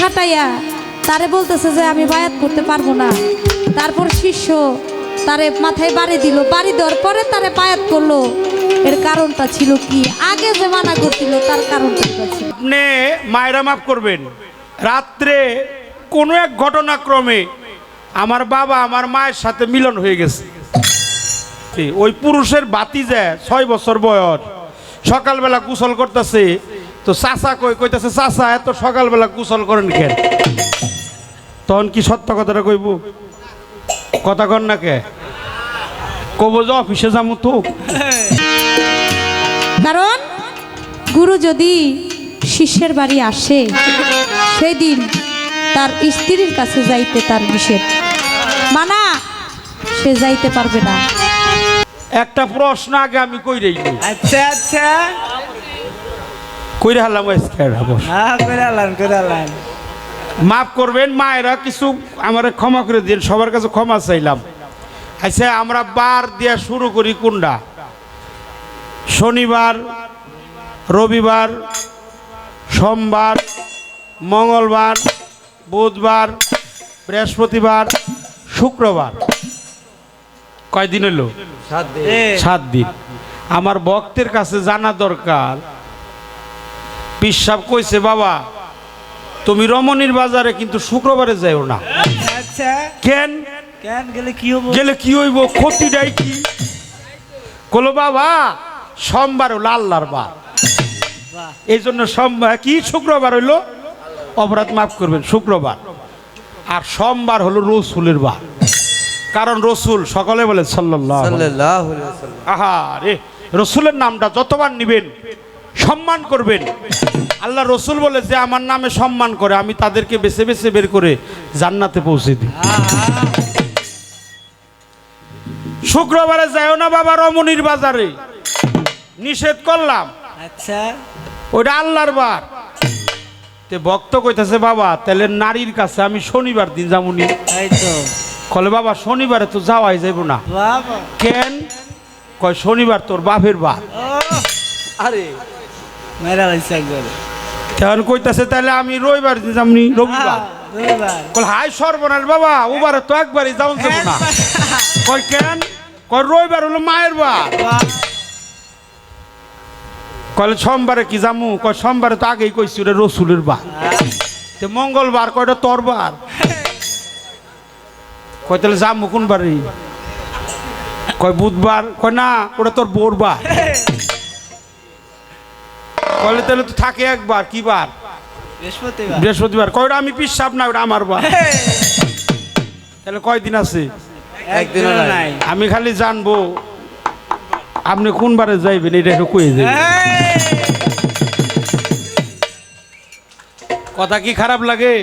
খাটাইয়া তারে বলতেছে যে আমি বায়াত করতে পারব না। তারপর শিষ্য তারে মাথায় বাড়ি দিল। বাড়ি দেওয়ার পরে তারে বায়াত করল। এর কারণটা ছিল কি? আগে যে মানা করছিল, তার কারণটা আপনি মায়েরা মাফ করবেন। রাত্রে কোনো এক ঘটনাক্রমে আমার বাবা আমার মায়ের সাথে মিলন হয়ে গেছে। ওই পুরুষের বাতি যায় ছয় বছর বয়স। সকালবেলা গোসল করতেছে তো চাচা কই কইতাছে চাচা এত সকালবেলা গোসল করেন কেন? তখন কি সত্য কথাটা কইব? কথা কন না কে? কব যে অফিসে যাব তো। কারণ গুরু যদি শিষ্যের বাড়ি আসে সেই দিন তার স্ত্রীর কাছে যাইতে তার নিষেধ। মানা সে যাইতে পারবে না। একটা প্রশ্ন আগে আমি কইরেই নি। আচ্ছা আচ্ছা। কইরে হারলাম হ্যাঁ আলান মাফ করবেন মায়েরা কিছু আমার ক্ষমা করে দিন সবার কাছে ক্ষমা চাইলাম। আচ্ছা আমরা বার দেওয়া শুরু করি কোনটা? শনিবার রবিবার সোমবার মঙ্গলবার বুধবার বৃহস্পতিবার শুক্রবার। কয়দিন হলো সাত দিন। আমার ভক্তের কাছে জানা দরকার পিসাব কইছে বাবা তুমি রমণীর বাজারে কিন্তু শুক্রবারে যাইও না। আচ্ছা। কেন? কেন? গেলে কি হব? গেলে কি হইব? ক্ষতিটাই কি? কলো বাবা সোমবার হলো আল্লাহর বার। এই জন্য সোমবার কি শুক্রবার হইল? অপরাধ মাফ করবেন শুক্রবার। আর সোমবার হলো রসুলের বার। কারণ রসুল সকলে বলে সাল্লাল্লাহু আলাইহি আহা রে রসুলের নামটা যতবার নিবেন সম্মান করবেন। আল্লাহ রসুল বলে যে আমার নামে সম্মান করে আমি তাদেরকে বেছে বেছে বের করে জান্নাতে পৌঁছে দিই। শুক্রবারে যাও না বাবা রমণীর বাজারে। নিষেধ করলাম। আচ্ছা। ওইটা আল্লাহর বার। তে ভক্ত কইতাছে বাবা তাহলে নারীর কাছে আমি শনিবার দিন যামুনি কলে বাবা শনিবারে তো যাওয়াই যাইব না। কেন? কয় শনিবার তোর বাপের বার। আরে। মেরা লাইছে একবার। তখন কইতাছে তাহলে আমি রবিবার যামনি রবিবার? রবিবার। কল হাই সর্বনাশ বাবা ওবারে তো একবারই যাও যাব না। কয় কেন? কয় রবিবার হলো মায়ের বার। বাহ, কলে সোমবারে কি যামু? কয় সোমবারে তো আগেই কইছি ওটা রসুলের বার। তে মঙ্গলবার কয়টা তোর বার? কয় তাহলে যামু কোন বারে? কয় বুধবার। কয় না ওটা তোর বোর বার। কলে তাহলে তো থাকে একবার কি বার? বৃহস্পতিবার। বৃহস্পতিবার। কয়টা? আমি পিসাব না ওটা আমার বার। তাহলে কয়দিন আছে? একদিনও নাই। আমি খালি জানব আপনি কোন বারে যাইবেন এটা একটু কয়ে এই, কথা কি খারাপ লাগে?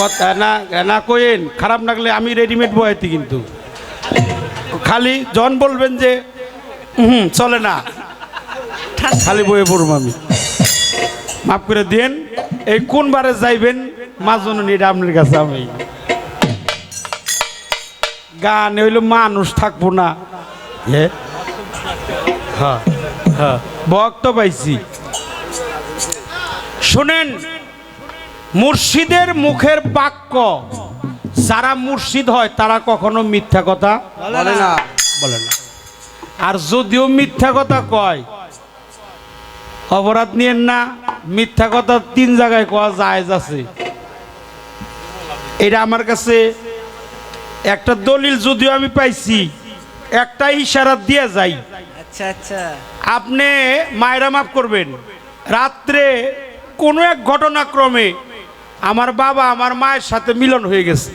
কথা না না কোয়েন খারাপ লাগলে আমি রেডিমেড বয়াতি কিন্তু। খালি জন বলবেন যে হুম চলে না। খালি বয়ে পড়ব আমি। মাফ করে দেন এই কোন বারে যাইবেন মাজননী এটা আপনার কাছে আমি। গান হইল মানুষ থাকব না। হে? হ্যাঁ হ্যাঁ বক্ত পাইছি। শোনেন মুর্শিদের মুখের বাক্য যারা মুর্শিদ হয় তারা কখনো মিথ্যা কথা বলে না। বলে না। আর যদিও মিথ্যা কথা কয় অপরাধ নিয়েন না মিথ্যা কথা তিন জায়গায় কওয়া যায় আছে। এটা আমার কাছে একটা দলিল যদিও আমি পাইছি একটা ইশারা দিয়ে যাই। আচ্ছা আচ্ছা। আপনি মায়েরা মাফ করবেন রাত্রে কোনো এক ঘটনাক্রমে আমার বাবা আমার মায়ের সাথে মিলন হয়ে গেছে।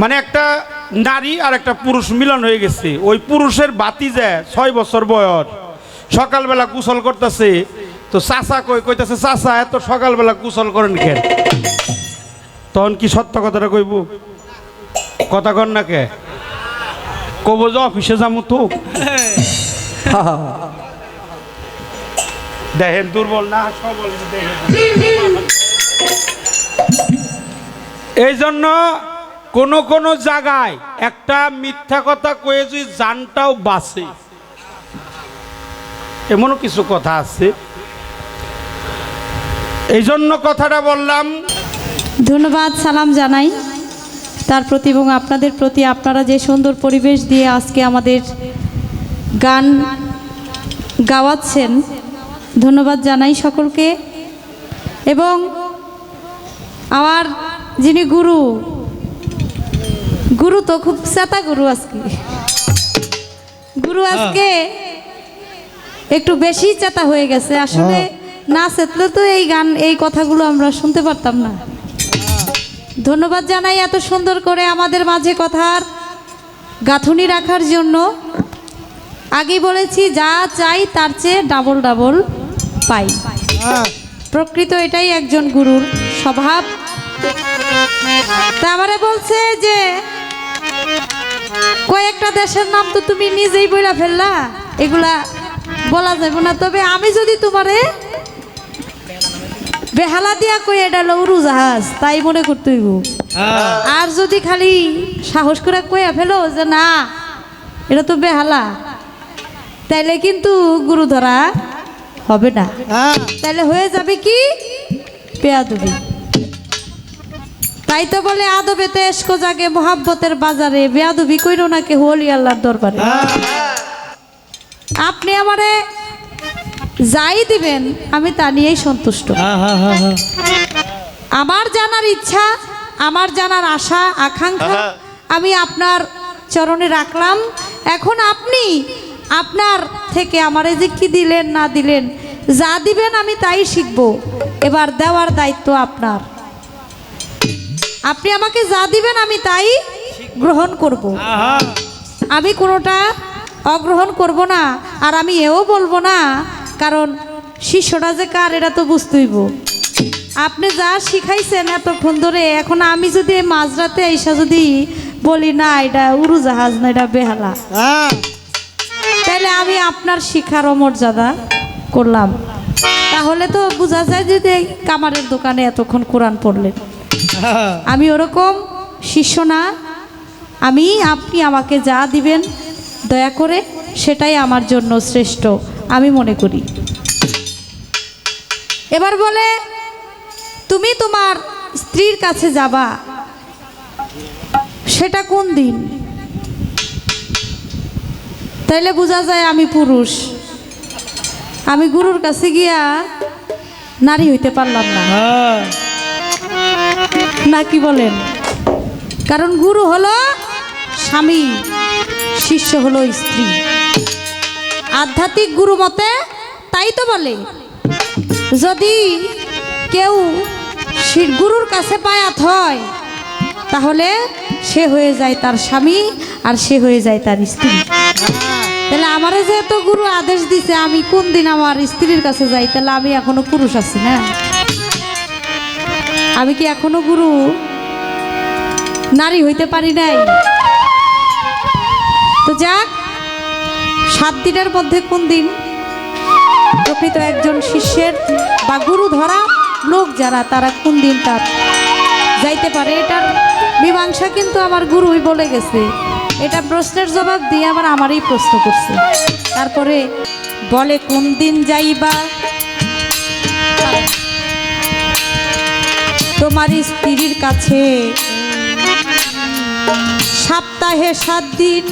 মানে একটা নারী আর একটা পুরুষ মিলন হয়ে গেছে। ওই পুরুষের বাতি যায় ছয় বছর বয়স। সকালবেলা গোসল করতেছে। তো চাচা কই কইতাছে, চাচা, এত সকালবেলা গোসল করেন কেন? তখন কি সত্য কথাটা কইব? কথা কন না কে? কব যে অফিসে যাব তো। দেখেন, দুর্বল না, সবল এই জন্য কোন কোন জায়গায় একটা মিথ্যা কথা কয়ে যদি জানটাও বাঁচে। এমনও কিছু কথা আছে। এই জন্য কথাটা বললাম, ধন্যবাদ, সালাম জানাই। তার প্রতি এবং আপনাদের প্রতি আপনারা যে সুন্দর পরিবেশ দিয়ে আজকে আমাদের গান গাওয়াচ্ছেন, ধন্যবাদ জানাই সকলকে। এবং আমার যিনি গুরু গুরু তো খুব চেতা গুরু আজকে। গুরু আজকে একটু বেশি চেতা হয়ে গেছে। আসলে না চেতলে তো এই গান এই কথাগুলো আমরা শুনতে পারতাম না। ধন্যবাদ জানাই এত সুন্দর করে আমাদের মাঝে কথার গাঁথুনি রাখার জন্য। আগে বলেছি যা চাই তার চেয়ে ডাবল ডাবল পাই। প্রকৃত এটাই একজন গুরুর স্বভাব। তারপরে বলছে যে কয়েকটা দেশের নাম তো তুমি নিজেই বইলা ফেললা। এগুলা বলা যাবে না। তবে আমি যদি তোমারে বেহালা দিয়া কই এটা হলো উড়োজাহাজ তাই মনে করতে হইব। আর যদি খালি সাহস করে কইয়া ফেলো যে না এটা তো বেহালা তাইলে কিন্তু গুরু ধরা হবে না। তাইলে হয়ে যাবে কি? পেয়াদবি তাই তো বলে আদবেতে এসকো জাগে মোহাব্বতের বাজারে বেয়াদবি কইরো না কে হলি আল্লাহর দরবারে আপনি আমারে যাই দিবেন আমি তা নিয়েই সন্তুষ্ট। আমার জানার ইচ্ছা আমার জানার আশা আকাঙ্ক্ষা আমি আপনার চরণে রাখলাম। এখন আপনি আপনার থেকে আমারে যে কি দিলেন না দিলেন যা দিবেন আমি তাই শিখব। এবার দেওয়ার দায়িত্ব আপনার। আপনি আমাকে যা দিবেন আমি তাই গ্রহণ করব। আমি কোনোটা অগ্রহণ করব না আর আমি এও বলব না কারণ শিষ্যটা যে কার এটা তো বুঝতেইব। আপনি যা শিখাইছেন এতক্ষণ ধরে এখন আমি যদি মাঝরাতে এসা যদি বলি না এটা উড়োজাহাজ না এটা বেহালা। তাহলে আমি আপনার শিখার অমর্যাদা করলাম। তাহলে তো বোঝা যায় যে কামারের দোকানে এতক্ষণ কোরআন পড়লেন। আমি ওরকম শিষ্য না। আমি আপনি আমাকে যা দিবেন দয়া করে সেটাই আমার জন্য শ্রেষ্ঠ আমি মনে করি। এবার বলে তুমি তোমার স্ত্রীর কাছে যাবা সেটা কোন দিন? তাইলে বোঝা যায় আমি পুরুষ। আমি গুরুর কাছে গিয়া নারী হইতে পারলাম না। না কি বলেন? কারণ গুরু হলো স্বামী। শিষ্য হলো স্ত্রী। আধ্যাত্মিক গুরু মতে তাই তো বলে, যদি কেউ গুরুর কাছে পায়াত হয়, তাহলে সে হয়ে যায় তার স্বামী আর সে হয়ে যায় তার স্ত্রী। তাহলে আমারে যেহেতু গুরু আদেশ দিছে, আমি কোন দিন আমার স্ত্রীর কাছে যাই? তাহলে আমি এখনও পুরুষ আছি না। আমি কি এখনও গুরু? নারী হইতে পারি নাই? তো যাক, সাত দিনের মধ্যে কোন দিন প্রকৃত একজন শিষ্যের বা গুরু ধরা লোক যারা, তারা কোন দিন তার যাইতে পারে? এটার মীমাংসা কিন্তু আমার গুরুই বলে গেছে। এটা প্রশ্নের জবাব দিয়ে আবার আমারই প্রশ্ন করছে। তারপরে বলে, কোন দিন যাইবা? তোমার স্ত্রীর কাছে সপ্তাহে সাত দিন।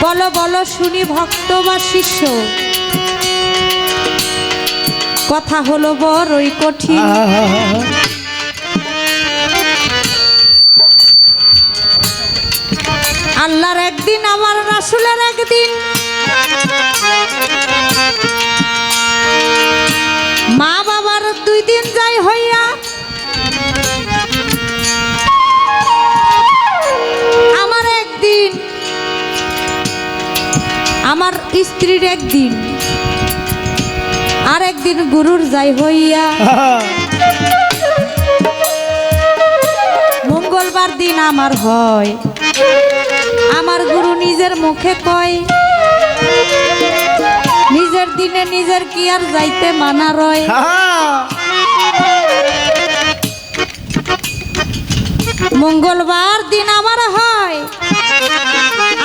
বলো বলো, শুনি ভক্ত বা শিষ্য। কথা হলো বড়ই কঠিন। আল্লাহর একদিন, আমার রাসুলের একদিন। স্ত্রীর একদিন, আর একদিন গুরুর যাই হইয়া। মঙ্গলবার দিন আমার হয়, আমার গুরু নিজের মুখে কয়, নিজের দিনে নিজের কি আর যাইতে মানা রয়। মঙ্গলবার দিন আমার হয়,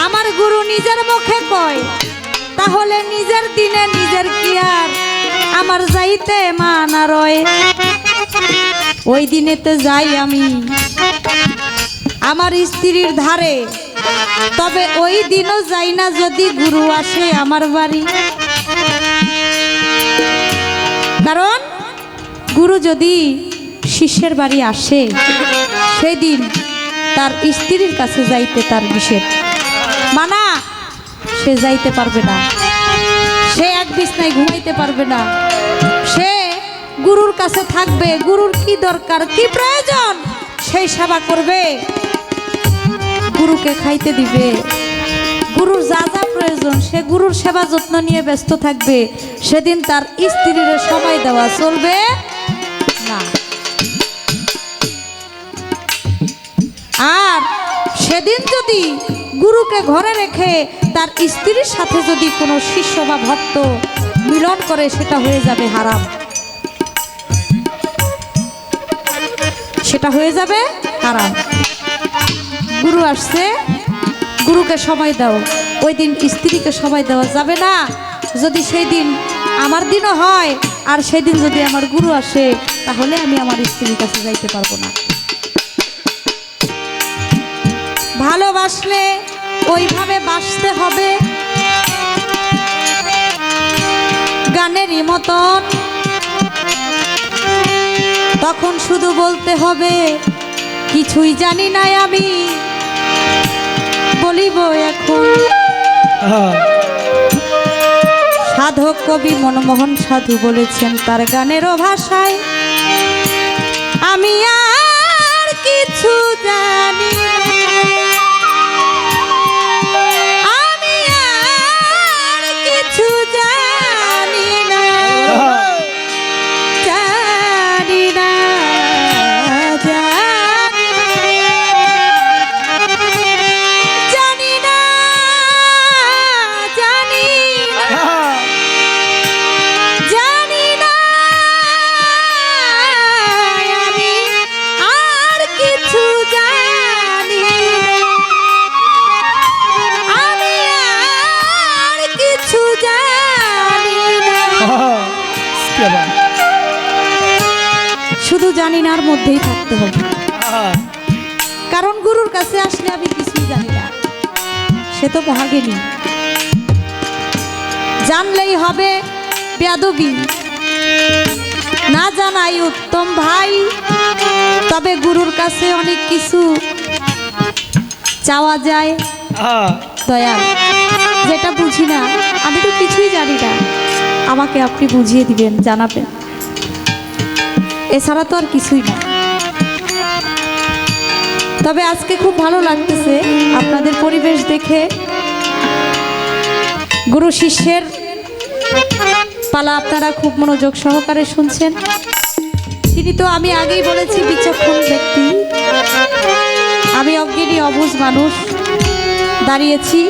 আমার গুরু নিজের মুখে কয় তাহলে নিজের দিনে নিজের কি আর? আমার যাইতে মানা রয় ওই দিনেতে যাই আমি। আমার স্ত্রীর ধারে। তবে ওই দিনও যাই না যদি গুরু আসে আমার বাড়ি। কারণ গুরু যদি শিষ্যের বাড়ি আসে, সেদিন তার স্ত্রীর কাছে যাইতে তার নিষেধ। মানা সে যাইতে পারবে না। সে এক বিছনায় ঘুমাইতে পারবে না। সে গুরুর কাছে থাকবে। গুরুর কি দরকার? কি প্রয়োজন? সেই সেবা করবে। গুরুকে খাইতে দিবে। গুরুর যা যা প্রয়োজন, সে গুরুর সেবা যত্ন নিয়ে ব্যস্ত থাকবে। সেদিন তার স্ত্রীর সময় দেওয়া চলবে না। আর সেদিন যদি গুরুকে ঘরে রেখে তার স্ত্রীর সাথে যদি কোনো শিষ্য বা ভক্ত মিলন করে, সেটা হয়ে যাবে হারাম। সেটা হয়ে যাবে হারাম। গুরু আসছে, গুরুকে সময় দাও। ওই দিন স্ত্রীকে সময় দেওয়া যাবে না। যদি সেই দিন আমার দিনও হয়, আর সেদিন যদি আমার গুরু আসে, তাহলে আমি আমার স্ত্রীর কাছে যাইতে পারব না। ভালোবাসলে ওইভাবে বাসতে হবে। গানেরই মতন। তখন শুধু বলতে হবে, কিছুই জানি না আমি। বলিব এখন। সাধক কবি মনমোহন সাধু বলেছেন, তার গানেরও ভাষায়, আমি আর শুধু জানি নার মধ্যেই থাকতে হবে। কারণ গুরুর কাছে আসলে আমি কিছুই জানি না। সে তো মহাগেনী জানলেই হবে বেদবি না জানাই উত্তম ভাই তবে গুরুর কাছে অনেক কিছু চাওয়া যায়। দয়া যেটা বুঝি না আমি তো কিছুই জানি না। আমাকে আপনি বুঝিয়ে দিবেন, জানাবেন। এছাড়া তো আর কিছুই না। তবে আজকে খুব ভালো লাগতেছে আপনাদের পরিবেশ দেখে। গুরু শিষ্যের পালা আপনারা খুব মনোযোগ সহকারে শুনছেন। তিনি তো আমি আগেই বলেছি, বিচক্ষণ ব্যক্তি। আমি অজ্ঞানী অবুজ মানুষ। দাঁড়িয়েছি।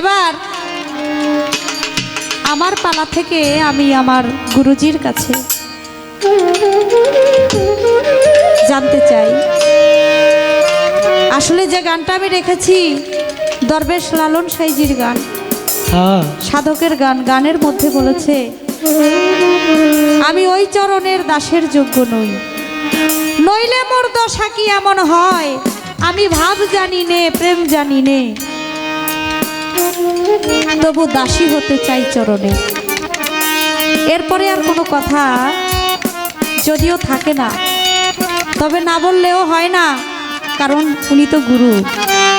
এবার আমার পালা থেকে আমি আমার গুরুজির কাছে জানতে চাই। আসলে যে গানটা আমি রেখেছি দরবেশ লালন সাইজির গান। সাধকের গান গানের মধ্যে বলেছে আমি ওই চরণের দাসের যোগ্য নই। নইলে মোর দশা কি এমন হয়? আমি ভাব জানি নে প্রেম জানি নে। তবু দাসী হতে চাই চরণে। এরপরে আর কোনো কথা যদিও থাকে না, তবে না বললেও হয় না, কারণ উনি তো গুরু।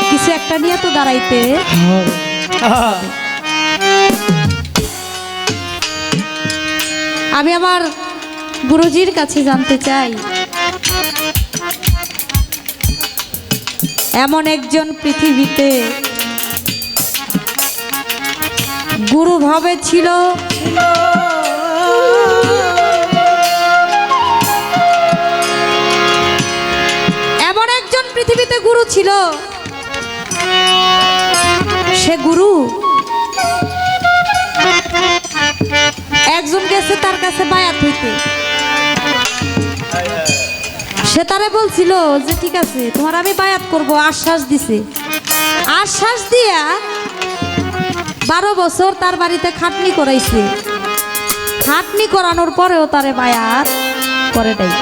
কিছু একটা নিয়ে তো দাঁড়াইতে আমি আমার গুরুজির কাছে জানতে চাই। এমন একজন পৃথিবীতে গুরু ভাবে ছিল। এমন একজন পৃথিবীতে গুরু ছিল। সে গুরু। একজন গেছে তার কাছে বায়াত হইতে। সে তারে বলছিল যে, ঠিক আছে, তোমার আমি বায়াত করব। আশ্বাস দিছে। আশ্বাস দিয়া বারো বছর তার বাড়িতে খাটনি করাইছে। খাটনি করানোর পরেও তারে বায়াত করে দেয়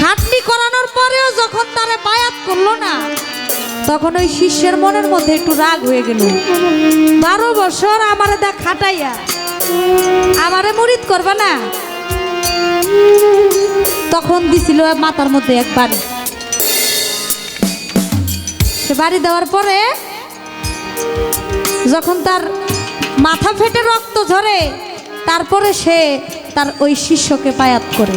খাটনি করানোর পরেও যখন তারে বায়াত করল না, তখন ওই শিষ্যের মনের মধ্যে একটু রাগ হয়ে গেল। বারো বছর আমারে দেখ খাটাইয়া, আমারে মুরিদ করবা না। তখন দিছিল মাথার মধ্যে এক বাড়ি। সে বাড়ি দেওয়ার পরে যখন তার মাথা ফেটে রক্ত ঝরে তারপরে সে তার ওই শিষ্যকে পায়াত করে।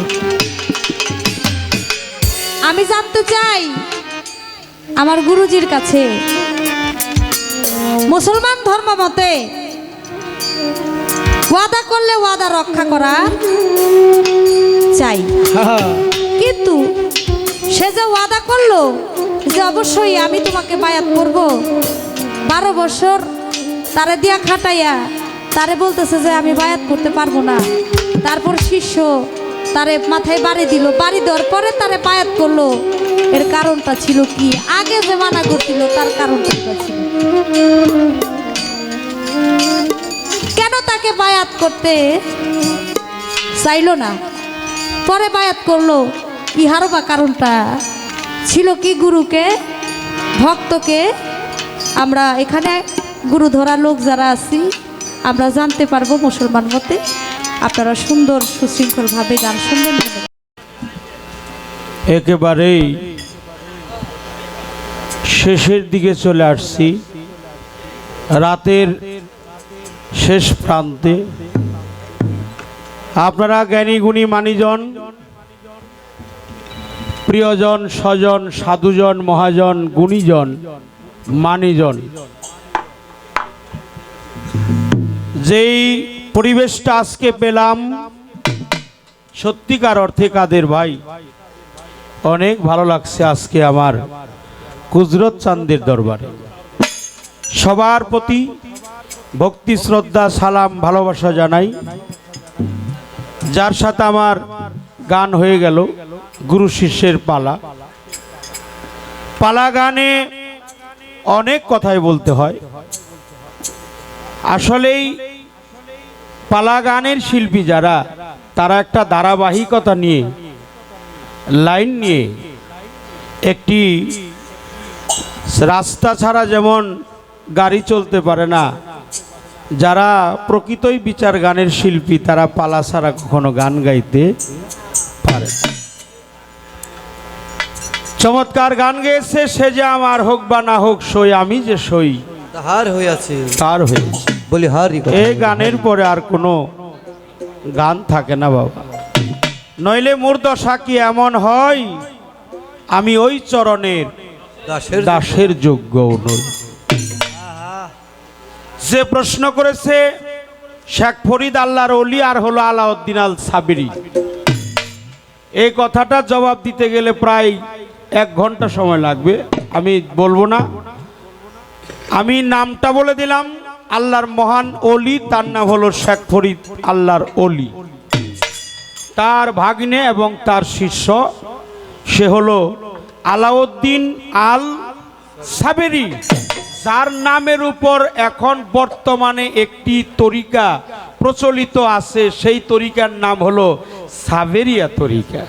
আমি জানতে চাই আমার গুরুজির কাছে মুসলমান ধর্ম মতে ওয়াদা করলে ওয়াদা রক্ষা করা চাই। কিন্তু সে যে ওয়াদা করল যে অবশ্যই আমি তোমাকে বায়াত করব। বারো বছর তারে দিয়া খাটাইয়া, তারে বলতেছে যে আমি বায়াত করতে পারব না। তারপর শিষ্য তারে মাথায় বাড়ি দিল। বাড়ি দেওয়ার পরে তারে বায়াত করল। এর কারণটা ছিল কি? আগে যে মানা করছিল, তার কারণটা ছিল? কেন তাকে বায়াত করতে চাইলো না? পরে বায়াত করল। ইহারও বা কারণটা ছিল কি গুরুকে, ভক্তকে, আমরা এখানে গুরু ধরা লোক যারা আছি, আমরা জানতে পারব মুসলমান মতে। আপনারা সুন্দর, সুশৃঙ্খলভাবে গান শুনবেন। একেবারেই শেষের দিকে চলে আসছি। রাতের শেষ প্রান্তে। আপনারা জ্ঞানী গুণী মানিজন প্রিয়জন, স্বজন, সাধুজন, মহাজন, গুণীজন, মানিজন। যেই পরিবেশটা আজকে পেলাম, সত্যিকার অর্থে কাদের ভাই? অনেক ভালো লাগছে আজকে আমার কুজরত চান্দের দরবারে। সবার প্রতি ভক্তি, শ্রদ্ধা, সালাম, ভালোবাসা জানাই। যার সাথে আমার গান হয়ে গেল। গুরু শিষ্যের পালা পালা গানে অনেক কথাই বলতে হয় আসলেই পালা গানের শিল্পী যারা, তারা একটা ধারাবাহিকতা নিয়ে, লাইন নিয়ে, একটি রাস্তা ছাড়া যেমন গাড়ি চলতে পারে না, যারা প্রকৃতই বিচার গানের শিল্পী, তারা পালা ছাড়া কখনো গান গাইতে পারে না। চমৎকার গান গেয়েছে সে যে আমার হোক বা না হোক সই আমি যে সই। তাহার হইয়াছে। তার হয়েছে বলি হারি এই গানের পরে আর কোনো গান থাকে না বাবা। নইলে মোর দশা কি এমন হয়? আমি ওই চরণের দাসের দাসের যোগ্য নই। যে প্রশ্ন করেছে শেখ ফরিদ আল্লাহর অলি আর হলো আলাউদ্দিন আল সাবিরি। এই কথাটা জবাব দিতে গেলে প্রায় এক ঘণ্টা সময় লাগবে, আমি বলব না। আমি নামটা বলে দিলাম, আল্লাহর মহান অলি তার নাম হলো শেখ ফরিদ আল্লাহর অলি তার ভাগ্নে এবং তার শিষ্য, সে হলো আলাউদ্দিন আল সাবেরি যার নামের উপর এখন বর্তমানে একটি তরিকা প্রচলিত আছে। সেই তরিকার নাম হলো সাবেরিয়া তরিকা।